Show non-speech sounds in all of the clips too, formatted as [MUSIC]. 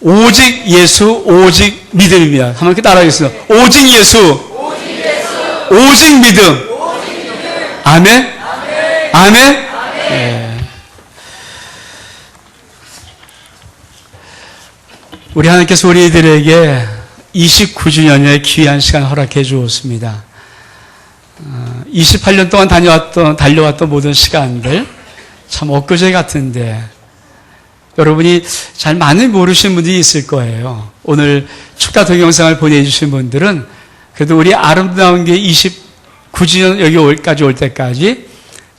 오직 예수, 오직 믿음입니다. 한번 이렇게 따라하겠습니다. 오직 예수, 오직 믿음. 아멘? 아멘? 예. 우리 하나님께서 우리들에게 29주년의 귀한 시간 허락해 주었습니다. 28년 동안 다녀왔던, 달려왔던 모든 시간들, 참 엊그제 같은데, 여러분이 잘 많이 모르시는 분들이 있을 거예요. 오늘 축가 동영상을 보내주신 분들은 그래도 우리 아름다운 게 29주년 여기까지 올 때까지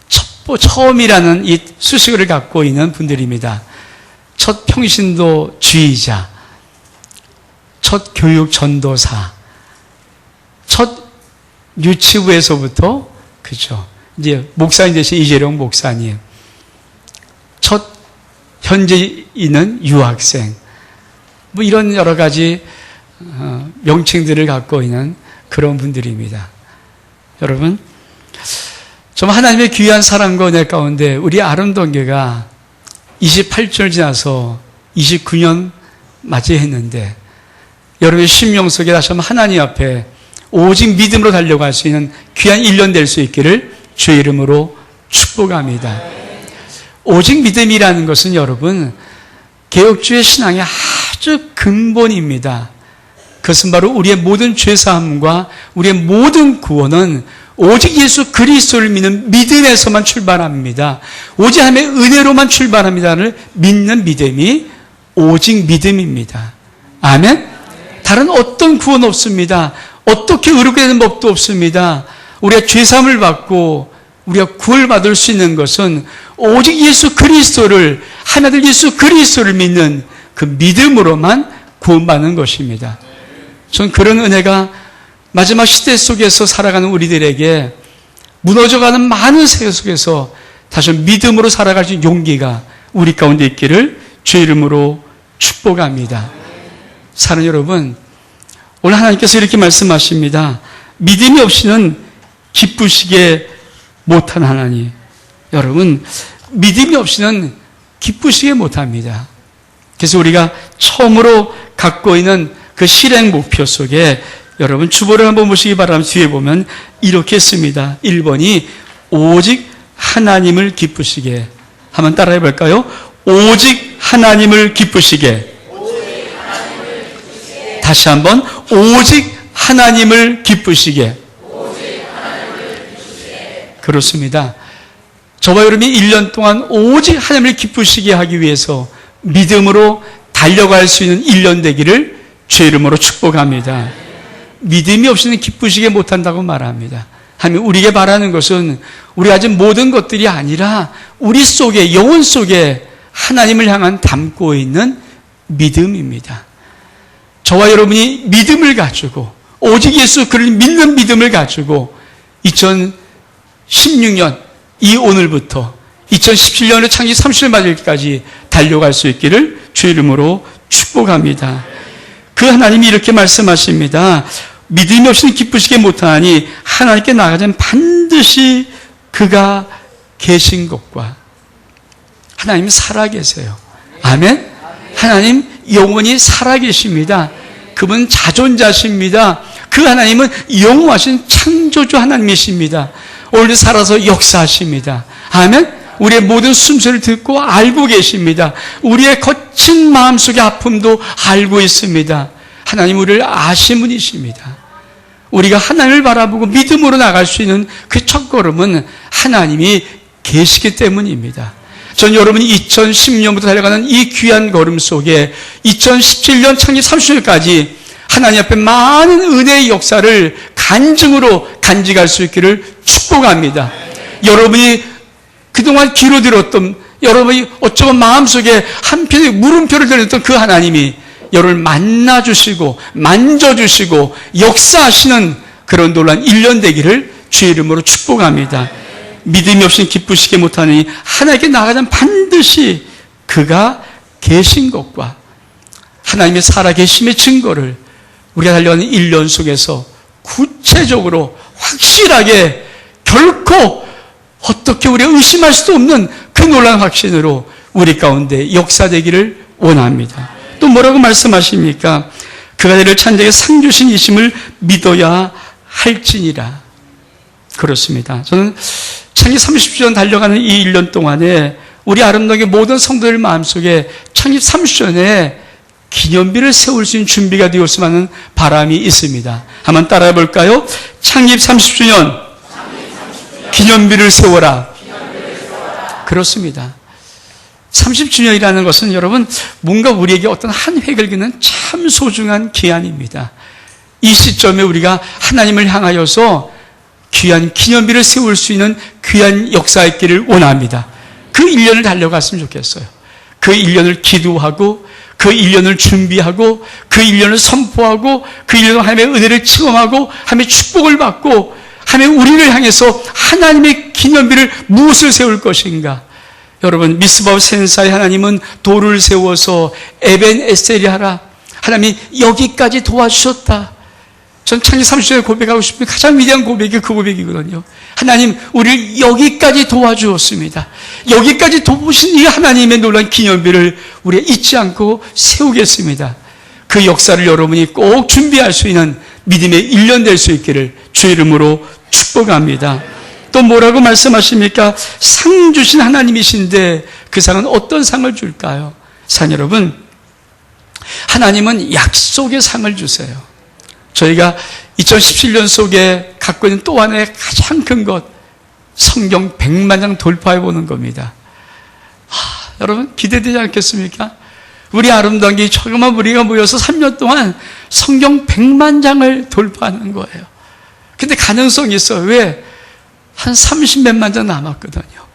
첫, 처음이라는 이 수식어를 갖고 있는 분들입니다. 첫 평신도 주의자, 첫 교육 전도사, 첫 유치부에서부터 그죠. 이제 목사님 되신 이재룡 목사님, 첫 현재 있는 유학생, 뭐 이런 여러 가지 어, 명칭들을 갖고 있는 그런 분들입니다. 여러분, 좀 하나님의 귀한 사랑과 은혜 가운데 우리 아름다운 교가 28절 지나서 29년 맞이했는데 여러분의 심령 속에 다시 한번 하나님 앞에 오직 믿음으로 달려갈 수 있는 귀한 1년 될 수 있기를 주의 이름으로 축복합니다. 오직 믿음이라는 것은 여러분 개혁주의 신앙의 아주 근본입니다. 그것은 바로 우리의 모든 죄사함과 우리의 모든 구원은 오직 예수 그리스도를 믿는 믿음에서만 출발합니다. 오직 하나님의 은혜로만 출발합니다를 믿는 믿음이 오직 믿음입니다. 아멘? 다른 어떤 구원 없습니다. 어떻게 의롭게 되는 법도 없습니다. 우리가 죄사함을 받고 우리가 구원을 받을 수 있는 것은 오직 예수 그리스도를 하나님 예수 그리스도를 믿는 그 믿음으로만 구원받는 것입니다. 전 그런 은혜가 마지막 시대 속에서 살아가는 우리들에게 무너져가는 많은 세계 속에서 다시 믿음으로 살아갈 수 있는 용기가 우리 가운데 있기를 주 이름으로 축복합니다. 사는 여러분, 오늘 하나님께서 이렇게 말씀하십니다. 믿음이 없이는 기쁘시게 못한 하나님. 여러분, 믿음이 없이는 기쁘시게 못합니다. 그래서 우리가 처음으로 갖고 있는 그 실행 목표 속에 여러분 주보를 한번 보시기 바랍니다. 뒤에 보면 이렇게 씁니다. 1번이 오직 하나님을 기쁘시게. 한번 따라해 볼까요? 오직 하나님을 기쁘시게. 다시 한번 오직 하나님을 기쁘시게. 그렇습니다. 저와 여러분이 1년 동안 오직 하나님을 기쁘시게 하기 위해서 믿음으로 달려갈 수 있는 1년 되기를 주 이름으로 축복합니다. 믿음이 없이는 기쁘시게 못한다고 말합니다. 하면 우리에게 바라는 것은 우리 가진 모든 것들이 아니라 우리 속에 영혼 속에 하나님을 향한 담고 있는 믿음입니다. 저와 여러분이 믿음을 가지고 오직 예수 그를 믿는 믿음을 가지고 2016년 이 오늘부터 2017년의 창기 30년 맞을까지 달려갈 수 있기를 주 이름으로 축복합니다. 그 하나님이 이렇게 말씀하십니다. 믿음이 없이는 기쁘시게 못하니 하나님께 나가자면 반드시 그가 계신 것과 하나님 살아계세요. 아멘? 하나님 영원히 살아계십니다. 그분 자존자십니다. 그 하나님은 영원하신 창조주 하나님이십니다. 오늘 살아서 역사하십니다. 아멘? 우리의 모든 숨소리를 듣고 알고 계십니다. 우리의 거친 마음속의 아픔도 알고 있습니다. 하나님 우리를 아신 분이십니다. 우리가 하나님을 바라보고 믿음으로 나갈 수 있는 그 첫걸음은 하나님이 계시기 때문입니다. 전 여러분이 2010년부터 달려가는 이 귀한 걸음 속에 2017년 창립 30년까지 하나님 앞에 많은 은혜의 역사를 간증으로 간직할 수 있기를 축복합니다. 여러분이 그동안 귀로 들었던 여러분이 어쩌면 마음속에 한편의 물음표를 들었던 그 하나님이 여러분을 만나 주시고 만져 주시고 역사하시는 그런 놀란 1년 되기를 주의 이름으로 축복합니다. 믿음이 없이는 기쁘시게 못하니 하나님께 나가자면 반드시 그가 계신 것과 하나님의 살아계심의 증거를 우리가 달려가는 1년 속에서 구체적으로 확실하게 결코 어떻게 우리가 의심할 수도 없는 그 놀라운 확신으로 우리 가운데 역사되기를 원합니다. 또 뭐라고 말씀하십니까? 그가 너를 찬자에게 상 주신 이심을 믿어야 할지니라. 그렇습니다. 저는 창립 30주년 달려가는 이 1년 동안에 우리 아름다운 모든 성도들 마음속에 창립 30주년에 기념비를 세울 수 있는 준비가 되었으면 하는 바람이 있습니다. 한번 따라해 볼까요? 창립 30주년 기념비를 세워라. 그렇습니다. 30주년이라는 것은 여러분 뭔가 우리에게 어떤 한 획을 그는 참 소중한 기한입니다. 이 시점에 우리가 하나님을 향하여서 귀한 기념비를 세울 수 있는 귀한 역사의 있기를 원합니다. 그 1년을 달려갔으면 좋겠어요. 그 1년을 기도하고 그 1년을 준비하고 그 1년을 선포하고 그 1년 하나님의 은혜를 체험하고 하나님의 축복을 받고 하나님의 우리를 향해서 하나님의 기념비를 무엇을 세울 것인가? 여러분 미스바우 센사의 하나님은 돌을 세워서 에벤 에셀이 하라. 하나님이 여기까지 도와주셨다. 전 창기 30주에 고백하고 싶은 가장 위대한 고백이 그 고백이거든요. 하나님, 우리를 여기까지 도와주었습니다. 여기까지 도우신 이 하나님의 놀란 기념비를 우리가 잊지 않고 세우겠습니다. 그 역사를 여러분이 꼭 준비할 수 있는 믿음의 1년 될 수 있기를 주 이름으로 축복합니다. 또 뭐라고 말씀하십니까? 상 주신 하나님이신데 그 상은 어떤 상을 줄까요? 상 여러분, 하나님은 약속의 상을 주세요. 저희가 2017년 속에 갖고 있는 또 하나의 가장 큰 것, 성경 100만 장 돌파해 보는 겁니다. 하, 여러분, 기대되지 않겠습니까? 우리 아름다운 게 조그만 우리가 모여서 3년 동안 성경 100만 장을 돌파하는 거예요. 근데 가능성이 있어요. 왜? 한 30몇만 장 남았거든요.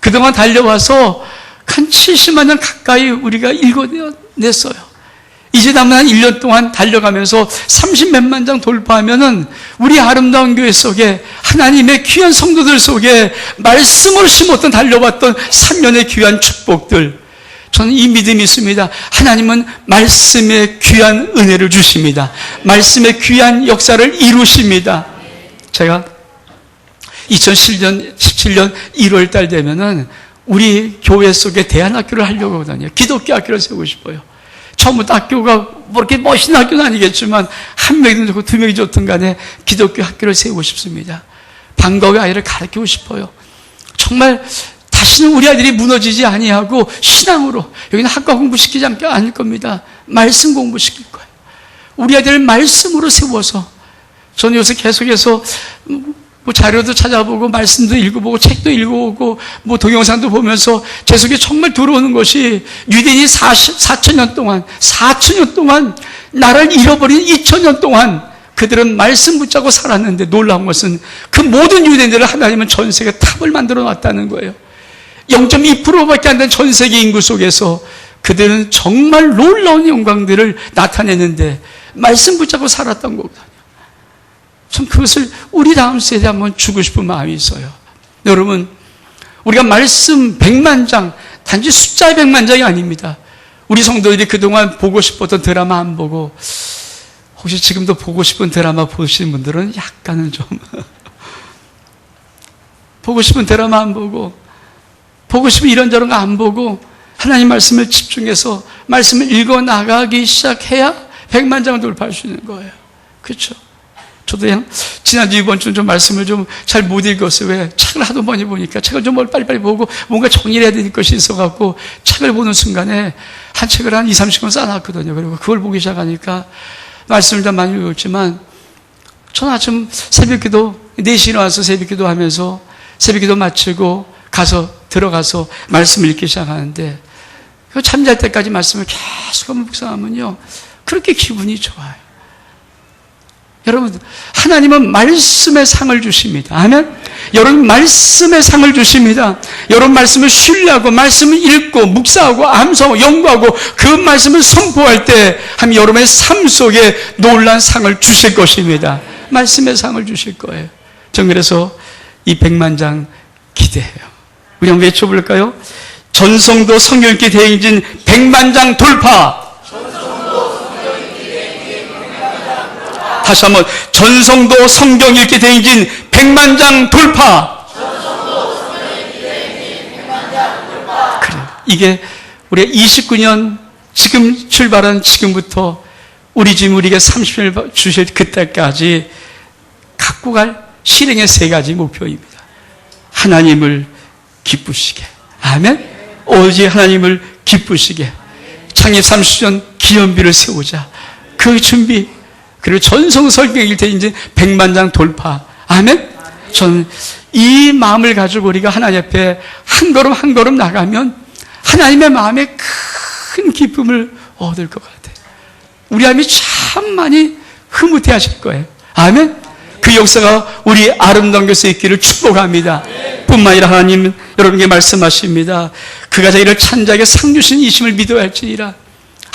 그동안 달려와서 한 70만 장 가까이 우리가 읽어냈어요. 이제 남은 한 1년 동안 달려가면서 30몇만 장 돌파하면은 우리 아름다운 교회 속에 하나님의 귀한 성도들 속에 말씀으로 심었던 달려왔던 3년의 귀한 축복들. 저는 이 믿음이 있습니다. 하나님은 말씀의 귀한 은혜를 주십니다. 말씀의 귀한 역사를 이루십니다. 제가 2017년, 17년 1월 달 되면은 우리 교회 속에 대안학교를 하려고 하거든요. 기독교 학교를 세우고 싶어요. 처음부터 학교가 뭐 이렇게 멋있는 학교는 아니겠지만 한 명이든 좋고 두 명이 좋든 간에 기독교 학교를 세우고 싶습니다. 방과후 아이를 가르치고 싶어요. 정말 다시는 우리 아이들이 무너지지 아니하고 신앙으로 여기는 학과 공부 시키지 않게 아닐 겁니다. 말씀 공부 시킬 거예요. 우리 아이들을 말씀으로 세워서 저는 요새 계속해서 뭐 자료도 찾아보고 말씀도 읽어보고 책도 읽어보고 뭐 동영상도 보면서 제 속에 정말 들어오는 것이 유대인이 4천 년 동안 4천 년 동안 나를 잃어버린 2천 년 동안 그들은 말씀 붙잡고 살았는데 놀라운 것은 그 모든 유대인들을 하나님은 전 세계 탑을 만들어 놨다는 거예요. 0.2%밖에 안 된 전 세계 인구 속에서 그들은 정말 놀라운 영광들을 나타내는데 말씀 붙잡고 살았던 거거든요. 참 그것을 우리 다음 세대에 한번 주고 싶은 마음이 있어요. 여러분, 우리가 말씀 100만 장, 단지 숫자의 100만 장이 아닙니다. 우리 성도들이 그동안 보고 싶었던 드라마 안 보고, 혹시 지금도 보고 싶은 드라마 보시는 분들은 약간은 좀, [LAUGHS] 보고 싶은 드라마 안 보고, 보고 싶은 이런저런 거 안 보고, 하나님 말씀을 집중해서 말씀을 읽어 나가기 시작해야 100만 장을 돌파할 수 있는 거예요. 그렇죠? 저도 그냥 지난주 이번 주는 좀 말씀을 좀 잘 못 읽었어요. 왜? 책을 하도 많이 보니까 책을 좀 빨리빨리 보고 뭔가 정리해야 될 것이 있어갖고 책을 보는 순간에 한 책을 한 2, 30권 쌓아놨거든요. 그리고 그걸 보기 시작하니까 말씀을 좀 많이 읽었지만 저는 아침 새벽 기도, 4시에 일어나서 새벽 기도 하면서 새벽 기도 마치고 가서 들어가서 말씀을 읽기 시작하는데 그 잠잘 때까지 말씀을 계속 묵상하면요. 그렇게 기분이 좋아요. 여러분, 하나님은 말씀의 상을 주십니다. 아멘? 여러분, 말씀의 상을 주십니다. 여러분, 말씀을 신뢰하고, 말씀을 읽고, 묵상하고, 암송하고, 연구하고, 그 말씀을 선포할 때, 하나님 여러분의 삶 속에 놀란 상을 주실 것입니다. 말씀의 상을 주실 거예요. 전 그래서 이 백만장 기대해요. 우리 한번 외쳐볼까요? 전성도 성경기 대행진 백만장 돌파! 다시 한번 전성도 성경 읽기 대행진 100만 장 돌파. 그래. 이게 우리 29년 지금 출발한 지금부터 우리 집 우리에게 30일 주실 그때까지 갖고 갈 실행의 세 가지 목표입니다. 하나님을 기쁘시게. 아멘? 오직 하나님을 기쁘시게. 창립 30년 기념비를 세우자. 그 준비. 그리고 전성 설경일 때 이제 백만장 돌파. 아멘? 저는 이 마음을 가지고 우리가 하나님 앞에 한 걸음 한 걸음 나가면 하나님의 마음에 큰 기쁨을 얻을 것 같아요. 우리 하나님이 참 많이 흐뭇해 하실 거예요. 아멘? 그 역사가 우리 아름다운 교회에 있기를 축복합니다. 뿐만 아니라 하나님 여러분에게 말씀하십니다. 그가 자기를 찬자에게 상 주신 이심을 믿어야 할지니라.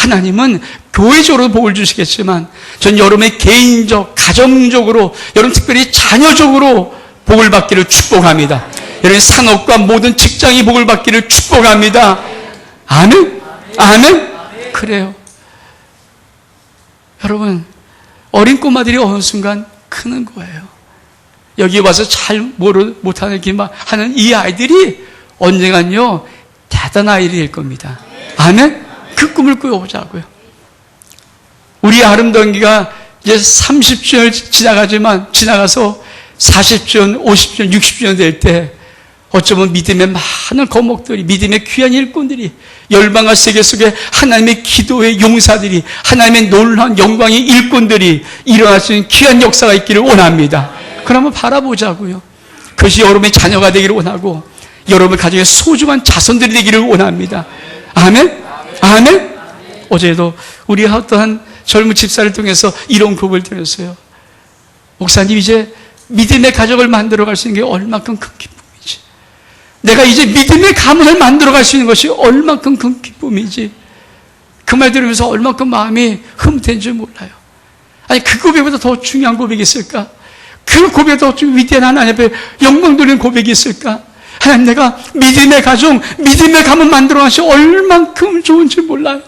하나님은 교회적으로 복을 주시겠지만 전 여러분의 개인적, 가정적으로, 여러분 특별히 자녀적으로 복을 받기를 축복합니다. 여러분 산업과 모든 직장이 복을 받기를 축복합니다. 아멘? 아멘? 그래요. 여러분, 어린 꼬마들이 어느 순간 크는 거예요. 여기 와서 잘 모르, 못하는 기만 하는 이 아이들이 언젠간요, 대단한 아이들이 될 겁니다. 아멘? 그 꿈을 꾸어보자고요. 우리 아름다운 기가 이제 30주년 지나가지만, 지나가서 40주년, 50주년, 60주년 될 때, 어쩌면 믿음의 많은 거목들이, 믿음의 귀한 일꾼들이, 열방과 세계 속에 하나님의 기도의 용사들이, 하나님의 놀라운 영광의 일꾼들이 일어날 수 있는 귀한 역사가 있기를 원합니다. 그러면 바라보자고요. 그것이 여러분의 자녀가 되기를 원하고, 여러분 가정의 소중한 자손들이 되기를 원합니다. 아멘? 아멘? 어제도 우리 어떠한 젊은 집사를 통해서 이런 곡을 들었어요. 목사님 이제 믿음의 가족을 만들어 갈 수 있는 게 얼마큼 큰 기쁨이지. 내가 이제 믿음의 가문을 만들어 갈 수 있는 것이 얼마큼 큰 기쁨이지. 그 말 들으면서 얼마큼 마음이 흐뭇한지 몰라요. 아니, 그 고백보다 더 중요한 고백이 있을까? 그 고백보다 더 위대한 하나님 앞에 영광 돌리는 고백이 있을까? 하나님 내가 믿음의 가정, 믿음의 가문 만들어 가시 얼만큼 좋은지 몰라요.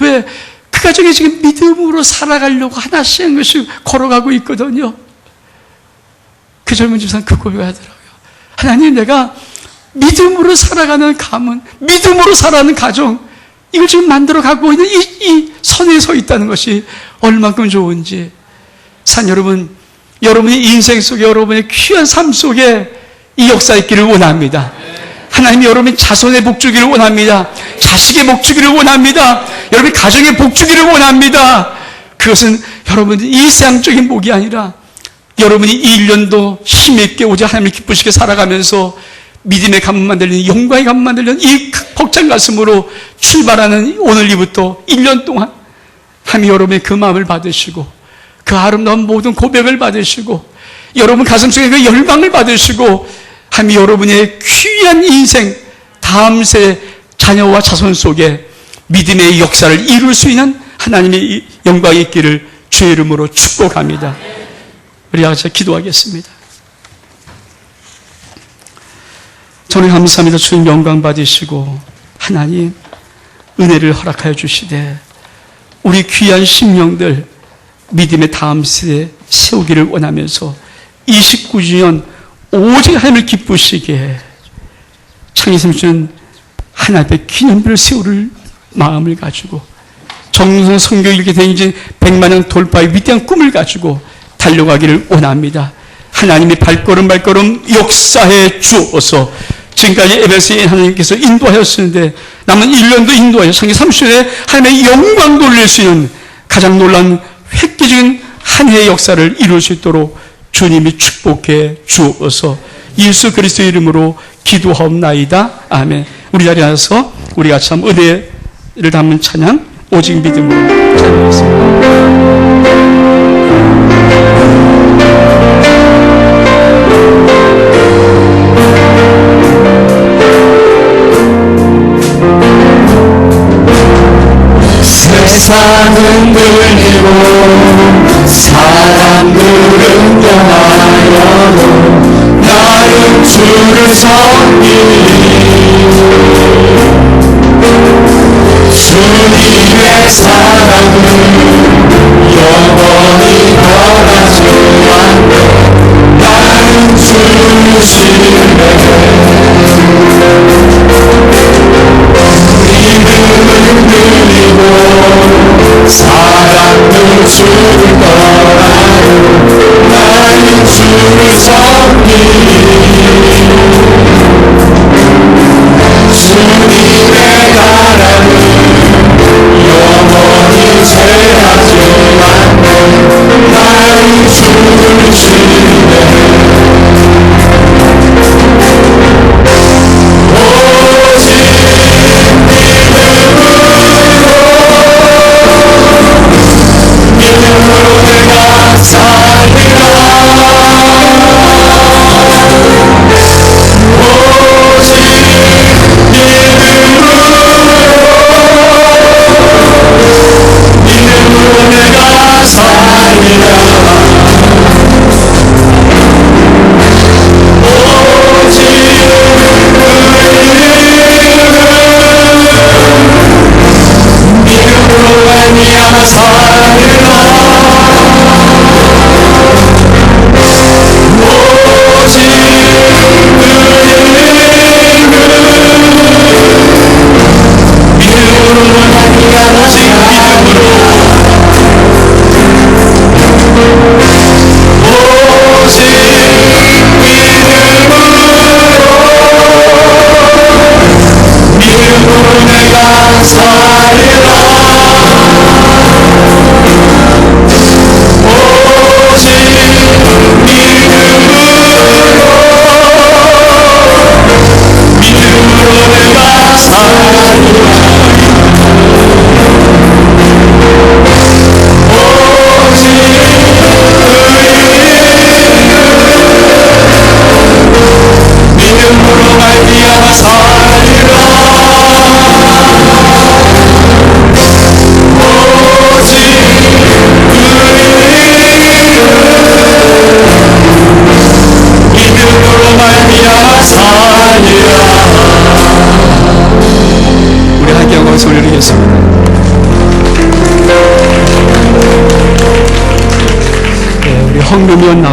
왜? 그 가정이 지금 믿음으로 살아가려고 하나씩 한 것씩 걸어가고 있거든요. 그 젊은 집사는 그 고백을 하더라고요. 하나님 내가 믿음으로 살아가는 가문, 믿음으로 살아가는 가정, 이걸 지금 만들어 가고 있는 이, 이 선에 서 있다는 것이 얼만큼 좋은지. 산 여러분, 여러분의 인생 속에, 여러분의 귀한 삶 속에 이 역사 있기를 원합니다. 하나님이 여러분 자손의 복 주기를 원합니다. 자식의 복 주기를 원합니다. 여러분 가정의 복 주기를 원합니다. 그것은 여러분 이 세상적인 복이 아니라 여러분이 이 1년도 힘있게 오직 하나님을 기쁘시게 살아가면서 믿음의 가문 만들는 영광의 가문 만들는 이 벅찬 가슴으로 출발하는 오늘부터 1년 동안 하나님 여러분의 그 마음을 받으시고 그 아름다운 모든 고백을 받으시고 여러분 가슴속에 그 열방을 받으시고 하나님 여러분의 귀한 인생 다음 세 자녀와 자손 속에 믿음의 역사를 이룰 수 있는 하나님의 영광이 있기를 주의 이름으로 축복합니다. 우리 같이 기도하겠습니다. 저는 감사합니다. 주님 영광 받으시고 하나님 은혜를 허락하여 주시되 우리 귀한 심령들 믿음의 다음 세대 세우기를 원하면서 29주년 오직 하나님을 기쁘시게 창의성 주는 하나님 앞에 기념비를 세우를 마음을 가지고 정성 성경 읽게 된 이제 백만년 돌파의 위대한 꿈을 가지고 달려가기를 원합니다. 하나님이 발걸음 발걸음 역사해 주어서 지금까지 에베스인 하나님께서 인도하였었는데 남은 1년도 인도하여 상기 30년에 하나님의 영광 돌릴 수 있는 가장 놀란 획기적인 한 해의 역사를 이룰 수 있도록 주님이 축복해 주어서 예수 그리스도 이름으로 기도하옵나이다. 아멘. 우리 자리에 앉아서 우리 같이 한 은혜를 담은 찬양 오직 믿음으로 찬양하겠습니다. 세상은 들리고 사람들은 떠나여도 나는 주를 섬기니 주님의 사랑은 영원히 변하지 않네 나는 주를 신뢰해 믿음은 주시고 사랑을 주더라도 나는 주를 섬기 주님